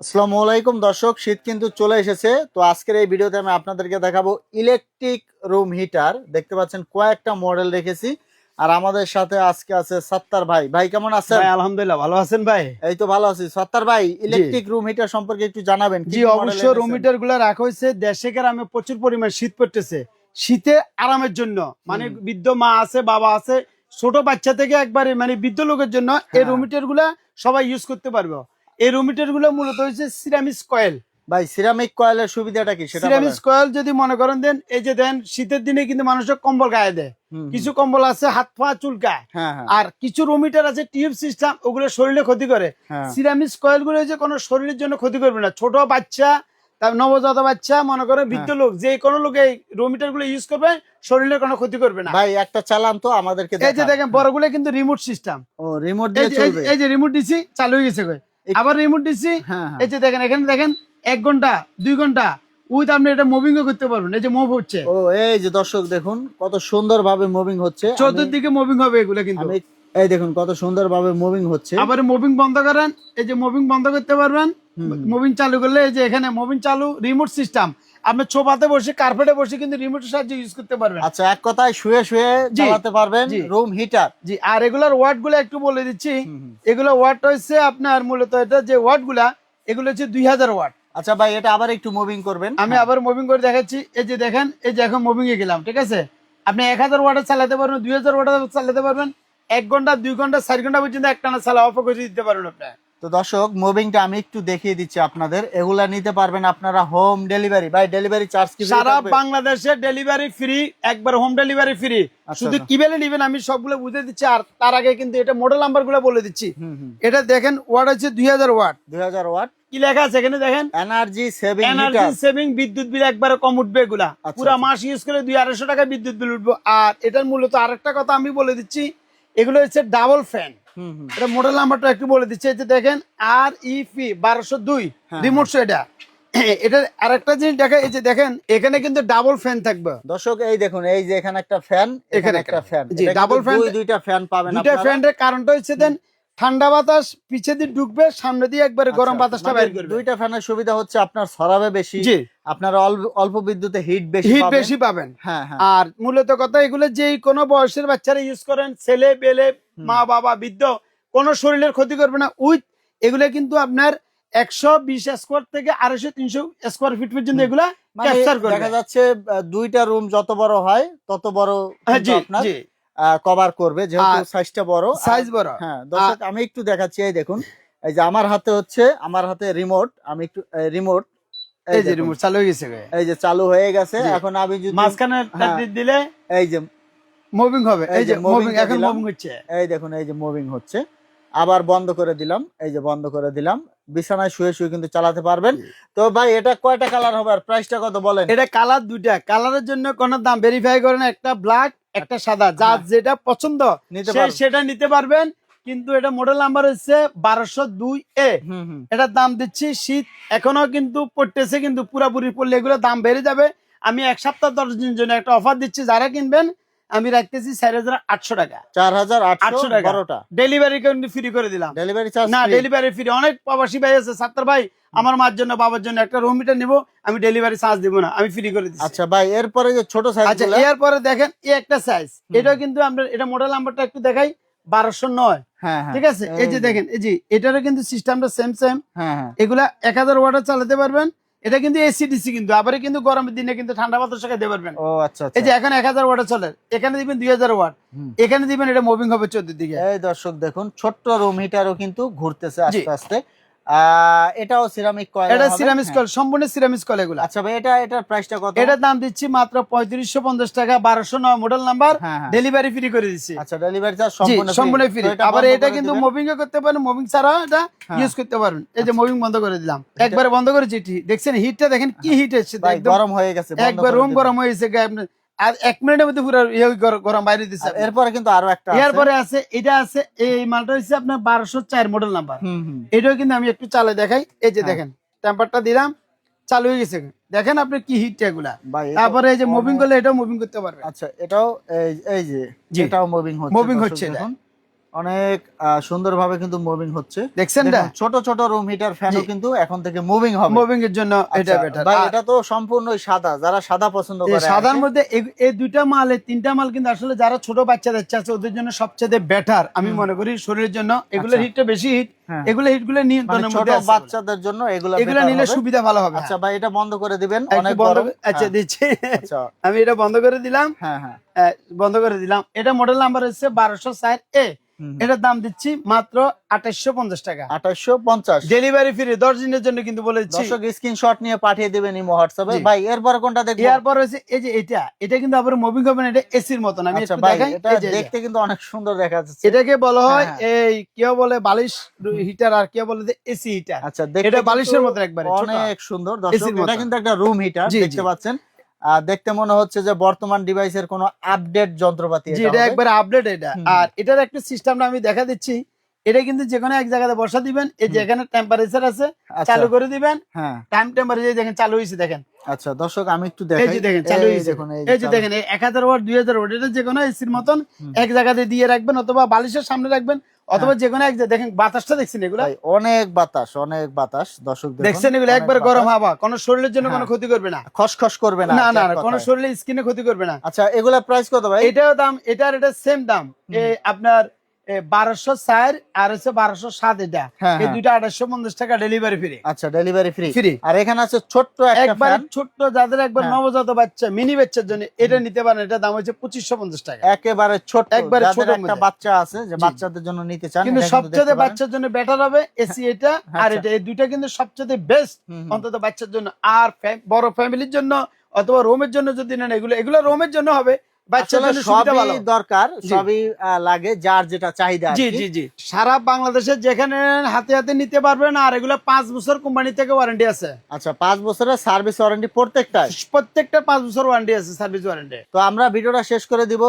আসসালামু আলাইকুম দর্শক শীত কিন্তু চলে এসেছে। তো আজকের এই ভিডিওতে আমি আপনাদেরকে দেখাবো ইলেকট্রিক রুম হিটার দেখতে পাচ্ছেন কয়েকটা মডেল রেখেছি। আর আমাদের সাথে আজকে আছে সত্তার ভাই। ভাই কেমন আছেন? ভাই আলহামদুলিল্লাহ ভালো আছেন ভাই? এই তো ভালো আছি। সত্তার ভাই ইলেকট্রিক রুম হিটার সম্পর্কে একটু জানাবেন। কি জি অবশ্যই? রুম হিটারগুলা রাখা হয়েছে। দেশে গ্রামে প্রচুর পরিমাণ শীত পড়তেছে। শীতে আরামের জন্য। মানে বৃদ্ধ মা আছে বাবা আছে ছোট বাচ্চা থেকে একবারে মানে বৃদ্ধ লোকের জন্য এই হ্যাঁ। রুম হিটারগুলা সবাই ইউজ করতে পারবে। এই রুম হিটারগুলো মূলত হচ্ছে সিরামিস কয়েল। ভাই সিরামিক কয়েলের সুবিধাটা কি সেটা সিরামিস কয়েল যদি মনে করেন দেন এই যে দেন শীতের দিনে কিন্তু মানুষের কম্বল গায়ে দেয়। কিছু কম্বল আছে হাত পা চুলকায়। হ্যাঁ হ্যাঁ। আর কিছু রুম হিটার আছে টিউব সিস্টেম ওগুলো শরীরে ক্ষতি করে। হ্যাঁ। সিরামিস কয়েলগুলো যে কোনো শরীরের জন্য ক্ষতি করবে না। ছোট বাচ্চা তার নবজাত বাচ্চা মনে করে বৃদ্ধ। লোক যে কোনো লোক এই রোমিটারগুলো ইউজ করবে শরীরের কোনো ক্ষতি করবে না। ভাই একটা চালান তো আমাদেরকে এই যে দেখান। বড়গুলো কিন্তু রিমোট সিস্টেম ও রিমোট এই দিয়ে চলবে যে- এই যে রিমোট দিছি চালু হয়ে গেছে কই। আবার রিমোট দিছি হ্যাঁ হ্যাঁ। এই যে দেখেন এখানে দেখেন এক ঘণ্টা দুই ঘণ্টা উইথ আপনি এটা মুভিং করতে পারবেন। এই যে মুভ হচ্ছে। ও এই যে দর্শক দেখুন কত সুন্দর ভাবে মুভিং হচ্ছে চতুর্দিকে মুভিং হবে এগুলো কিন্তু। এই দেখুন কত সুন্দর ভাবে মুভিং হচ্ছে। আবার মুভিং বন্ধ করেন এই যে মুভিং বন্ধ করতে পারবেন। মুভিং চালু করলে এই যে এখানে মুভিং চালু রিমোট সিস্টেম আপনি ছোপাতে বসে কার্পেটে বসে কিন্তু রিমোটের সাহায্যে ইউজ করতে পারবেন। আচ্ছা এক কথায় শুয়ে শুয়ে চালাতে পারবেন রুম হিটার জি আর এগুলার ওয়ার্ডগুলো একটু বলে দিচ্ছি। এগুলো ওয়াট হচ্ছে আপনার মূলত এটা যে ওয়াটগুলা এগুলো হচ্ছে দুই হাজার ওয়াট আচ্ছা ভাই এটা আবার একটু মুভিং করবেন। আমি আবার মুভিং করে দেখাচ্ছি। এই যে দেখেন এই যে এখন মুভিং এ গেলাম ঠিক আছে? আপনি এক হাজার ওয়াটে চালাতে পারবেন দুই হাজার ওয়াটে চালাতে পারবেন এক ঘণ্টা দুই ঘণ্টা চার ঘণ্টা পর্যন্ত একটানা চালা অফ করে দিতে পারবেন আপনি তো দর্শক মুভিংটা আমি একটু দেখিয়ে দিচ্ছি আপনাদের। এগুলা নিতে পারবেন আপনারা হোম ডেলিভারি ভাই ডেলিভারি চার্জ কি সারা বাংলাদেশে ডেলিভারি ফ্রি একবার হোম ডেলিভারি ফ্রি শুধু। কি বেলে নিবেন আমি সবগুলো বুঝে দিচ্ছি আর তার আগে কিন্তু এটা মডেল নাম্বারগুলো বলে দিচ্ছি। এটা দেখেন ওয়াট দুই হাজার ওয়াট দুই হাজার ওয়াট কি লেখা আছে এখানে দেখেন? এনার্জি সেভিং এনার্জি সেভিং বিদ্যুৎ বিল একবারে কম উঠবে এগুলা। আচ্ছা, পুরো আচ্ছা। মাস ইউজ করে দুই আড়াইশো টাকা বিদ্যুৎ বিল উঠবে। আর এটার মূলত আরেকটা কথা আমি বলে দিচ্ছি এগুলো হচ্ছে ডাবল ফ্যান এটা মডেল নাম্বারটা একটু বলে দিচ্ছি যে দেখেন আর ই পি বারোশো দুই হ্যাঁ, রিমোট এটা। এটা আরেকটা জিনিস দেখা এই যে দেখেন এখানে কিন্তু ডাবল ফ্যান থাকবে। দর্শক এই দেখুন এই যে এখানে একটা ফ্যান এখানে একটা একটা। ফ্যান জি, double দুইটা ফ্যান পাবেন দুইটা ফ্যানের কারণটা হচ্ছে দেন ঠান্ডা বাতাস পিছে দিয়ে ঢুকবে সামনে দিয়ে একবারে গরম আচ্ছা, বাতাসটা মানে বাইর করবে। দুইটা ফ্যানের সুবিধা হচ্ছে আপনার ছড়াবে বেশি আপনারা অল্প অল্প বিদ্যুতে হিট বেশি হিট বেশি পাবেন। হ্যাঁ হ্যাঁ। আর মূলত কথা এগুলো যে কোনো বয়সের বাচ্চারা ইউজ করেন ছেলে বেলে মা বাবা বৃদ্ধ কোনো শরীরের ক্ষতি করবে না। উইথ এগুলো কিন্তু আপনার একশো বিশ স্কোয়ার থেকে আড়াইশো তিনশো স্কোয়ার ফিট পর্যন্ত। এগুলা মানে দেখা যাচ্ছে দুইটা রুম যত বড় হয় তত বড় হ্যাঁ, কভার করবে। যেহেতু সাইজটা বড় সাইজ বড়। হ্যাঁ দর্শক আমি একটু দেখাচ্ছি এই দেখুন। এই যে আমার হাতে হচ্ছে আমার হাতে রিমোট আমি একটু রিমোট এই যে রিমোট চালু হয়ে গেছে। এই যে চালু হয়ে গেছে এখন আমি যদি মাঝখানে হ্যাঁ। দিলে এই যে মুভিং হবে। এই যে মুভিং এখন। মুভিং হচ্ছে। এই দেখুন এই যে মুভিং হচ্ছে। আবার বন্ধ করে দিলাম। এই যে বন্ধ করে দিলাম। বিছানায় শুয়ে শুয়ে কিন্তু চালাতে পারবেন। তো ভাই এটা কয়টা কালার হবে আর প্রাইসটা কত বলেন? এটা কালার দুইটা। কালারের জন্য কোন দাম ভেরিফাই করেন। একটা ব্ল্যাক একটা সাদা। যার হ্যাঁ। যেটা পছন্দ সেটা নিতে পারবেন। কিন্তু এটা মডেল নাম্বার হচ্ছে বারোশো দুই এ এটার দাম দিচ্ছি শীত। এখনও কিন্তু পড়তেছে কিন্তু পুরাপুরি পড়লে এগুলো দাম বেড়ে যাবে। আমি এক সপ্তাহ দশ দিনের জন্য একটা অফার দিচ্ছি। যারা কিনবেন আমি রাখতেছি চার হাজার আটশো টাকা। চার হাজার আটশো টাকা। ডেলিভারি কিন্তু ফ্রি করে দিলাম। ডেলিভারি চার্জ না ডেলিভারি ফ্রি অনেক প্রবাসী ভাই আছে সাত্তার ভাই আমার মার জন্য বাবার জন্য একটা রুম মিটার নিবো আমি ডেলিভারি চার্জ দিব না আমি ফ্রি করে দিচ্ছি আচ্ছা ভাই এরপরে যে ছোট সাইজ আচ্ছা এরপরে দেখেন এই একটা সাইজ এটা কিন্তু আমরা এটা মডেল নাম্বারটা একটু দেখাই বারোশো নয়। হ্যাঁ হ্যাঁ। ঠিক আছে? এই যে। দেখেন এই যে এটারও কিন্তু সিস্টেমটা সেম সেম হ্যাঁ হ্যাঁ। এগুলা এক হাজার ওয়াটার চালাতে পারবেন। এটা কিন্তু এসি ডিসি কিন্তু আবার কিন্তু গরমের দিনে কিন্তু ঠান্ডা বাতাস খেতে পারবেন। ও আচ্ছা এই আচ্ছা যে এখন এক হাজার ওয়াটার চলে এখানে দিবেন দুই হাজার ওয়াট। এখানে দিবেন এটা মুভিং হবে চোদ্দ দিকে। এই দর্শক দেখুন ছোট্ট রুম হিটারও কিন্তু ঘুরতেছে আস্তে আস্তে। এটাও সিরামিক কয়েল এটা সিরামিস কল সম্পূর্ণ সিরামিস কল এগুলা। আচ্ছা ভাই এটা এটার প্রাইসটা কত? এটার দাম দিচ্ছি মাত্র পঁয়ত্রিশশো পঞ্চাশ টাকা বারোশো নয় মডেল নাম্বার হ্যাঁ হ্যাঁ। ডেলিভারি ফ্রি করে দিচ্ছি। আচ্ছা ডেলিভারি চার্জ সম্পূর্ণ সম্পূর্ণ ফ্রি আবার এটা কিন্তু মুভিং করতে পারেন মুভিং ছাড়া এটা হ্যাঁ। ইউজ করতে পারেন এই যে মুভিং বন্ধ করে দিলাম। একবার বন্ধ করেছি দেখছেন হিটটা দেখেন কি হিট এসছে একদম গরম হয়ে গেছে একবার রুম গরম হয়েছে। আর এক মিনিটের মধ্যে পুরো ইয়ে গরম বাইরে দিচ্ছে এরপরে কিন্তু আরও একটা এরপরে আছে এটা আছে এই মালটা হচ্ছে আপনার বারোশো চার মডেল নাম্বার এটাও কিন্তু আমি একটু চালে দেখাই এই যে হ্যাঁ। দেখেন টেম্পারটা দিলাম চালু হয়ে গেছে দেখেন আপনি কি হিট এগুলা তারপরে এই যে মুভিং করলে এটাও মুভিং করতে পারবে আচ্ছা এটাও এই যে। এটাও মুভিং হচ্ছে মুভিং হচ্ছে। দেখুন। অনেক সুন্দরভাবে কিন্তু মুভিং হচ্ছে। দেখছেন ছোট ছোট রুম হিটার ফ্যানও কিন্তু এখন থেকে মুভিং হবে। মুভিং এর জন্য এটা আচ্ছা, বেটার ভাই, এটা তো সম্পূর্ণ সাদা। যারা সাদা পছন্দ করে সাদার মধ্যে এই- দুইটা মাল এই তিনটা মাল কিন্তু আসলে যারা ছোট বাচ্চাদের চাচ্ছে ওদের জন্য সবচেয়ে বেটার আমি মনে করি। শরীরের জন্য এগুলোর আচ্ছা। হিটটা বেশি হিট হ্যাঁ। এগুলো হিটগুলো মানে নিয়ন্ত্রণের ছোট মধ্যে আছে। বলে। বাচ্চাদের জন্য এগুলো এগুলো নিলে সুবিধা ভালো হবে। আচ্ছা ভাই এটা বন্ধ করে দিবেন। অনেক বন্ধ আচ্ছা হ্যাঁ, দিচ্ছি। আচ্ছা। আমি এটা বন্ধ করে দিলাম। হ্যাঁ হ্যাঁ। বন্ধ করে দিলাম। এটা মডেল নাম্বার হচ্ছে বারোশো ষাট এ। এটার দাম দিচ্ছি মাত্র আঠাশশো পঞ্চাশ টাকা। আঠাশশো পঞ্চাশ। ডেলিভারি ফ্রি দশ দিনের জন্য কিন্তু বলে স্ক্রিনশট নিয়ে পাঠিয়ে দিবেন ইমো হোয়াটসঅ্যাপে ভাই এরপর কোনটা দেখব? এরপর হচ্ছে এই যে এটা এটা কিন্তু আবার মুভিং হবে না এটা এসির মতন। আমি আচ্ছা একটু দেখাই। দেখতে কিন্তু অনেক সুন্দর দেখা যাচ্ছে। এটাকে বলা হয় হ্যাঁ, এই কেউ বলে বালিশ হিটার আর কেউ বলে যে এসি হিটার আচ্ছা এটা বালিশের মতো একবারে। অনেক সুন্দর। দর্শক এটা কিন্তু একটা রুম হিটার দেখতে পাচ্ছেন। দেখতে মনে হচ্ছে যে বর্তমান ডিভাইসের কোনো আপডেট যন্ত্রপাতি এটা। একবারে আপডেট এটা। আর এটার একটা সিস্টেমটা আমি দেখা দিচ্ছি। এটা কিন্তু যে কোনো এক জায়গাতে বসা দিবেন। এই যে এখানে টেম্পারেচার আছে আচ্ছা, চালু করে দিবেন। হ্যাঁ। টাইম টেম্পারেচার দেখেন চালু হয়েছে দেখেন। আচ্ছা দর্শক আমি একটু এই যে দেখেন চালু হয়েছে দেখুন এই যে দেখেন এক হাজার ওয়াট দুই হাজার ওয়াট এটা যে কোনো এসির মতন এক জায়গাতে দিয়ে রাখবেন অথবা বালিশের সামনে রাখবেন। অথবা হ্যাঁ। যে কোনো এক দেখেন বাতাসটা দেখছেন এগুলো? অনেক বাতাস অনেক বাতাস দর্শক দেখছেন এগুলো? একবার গরম হাওয়া কোন শরীরের জন্য কোনো হ্যাঁ। ক্ষতি করবে না। খসখস করবে না না না কোনো শরীরের শরীরে স্কিনে ক্ষতি করবে না। আচ্ছা এগুলা প্রাইস কত ভাই? এটাও দাম এটার এটা সেম দাম। আপনার বারোশো চার আর হচ্ছে বারোশো সাত এটা। হ্যাঁ, এই হ্যাঁ। দুইটা আঠাশশো পঞ্চাশ টাকা ডেলিভারি ফ্রি আচ্ছা ডেলিভারি ফ্রি ফ্রি আর এখানে আছে ছোট্ট একবার ছোট্ট যাদের একবার হ্যাঁ। নবজাত বাচ্চা মিনি বাচ্চার জন্য এটা নিতে পারেন এটা দাম হচ্ছে পঁচিশশো পঞ্চাশ টাকা। একেবারে ছোট একবারে ছোটের একটা বাচ্চা আছে যে বাচ্চাদের জন্য নিতে চান কিন্তু সবচেয়ে বাচ্চার জন্য বেটার হবে এসি এটা আর আচ্ছা। এটা এই দুইটা কিন্তু সবচেয়ে বেস্ট। অন্তত বাচ্চার জন্য। আর বড় ফ্যামিলির জন্য অথবা রোমের জন্য যদি নেন এগুলো এগুলো রোমের জন্য হবে সবই দরকার সবই লাগে যার যেটা চাহিদা জি জি জি। সারা বাংলাদেশে যেখানে হাতে হাতে নিতে পারবেন আর এগুলো পাঁচ বছর কোম্পানি থেকে ওয়ারেন্টি আছে। আচ্ছা পাঁচ বছরের সার্ভিস ওয়ারেন্টি প্রত্যেকটা প্রত্যেকটা পাঁচ বছর ওয়ারেন্টি আছে সার্ভিস ওয়ারেন্টি তো আমরা ভিডিওটা শেষ করে দিব।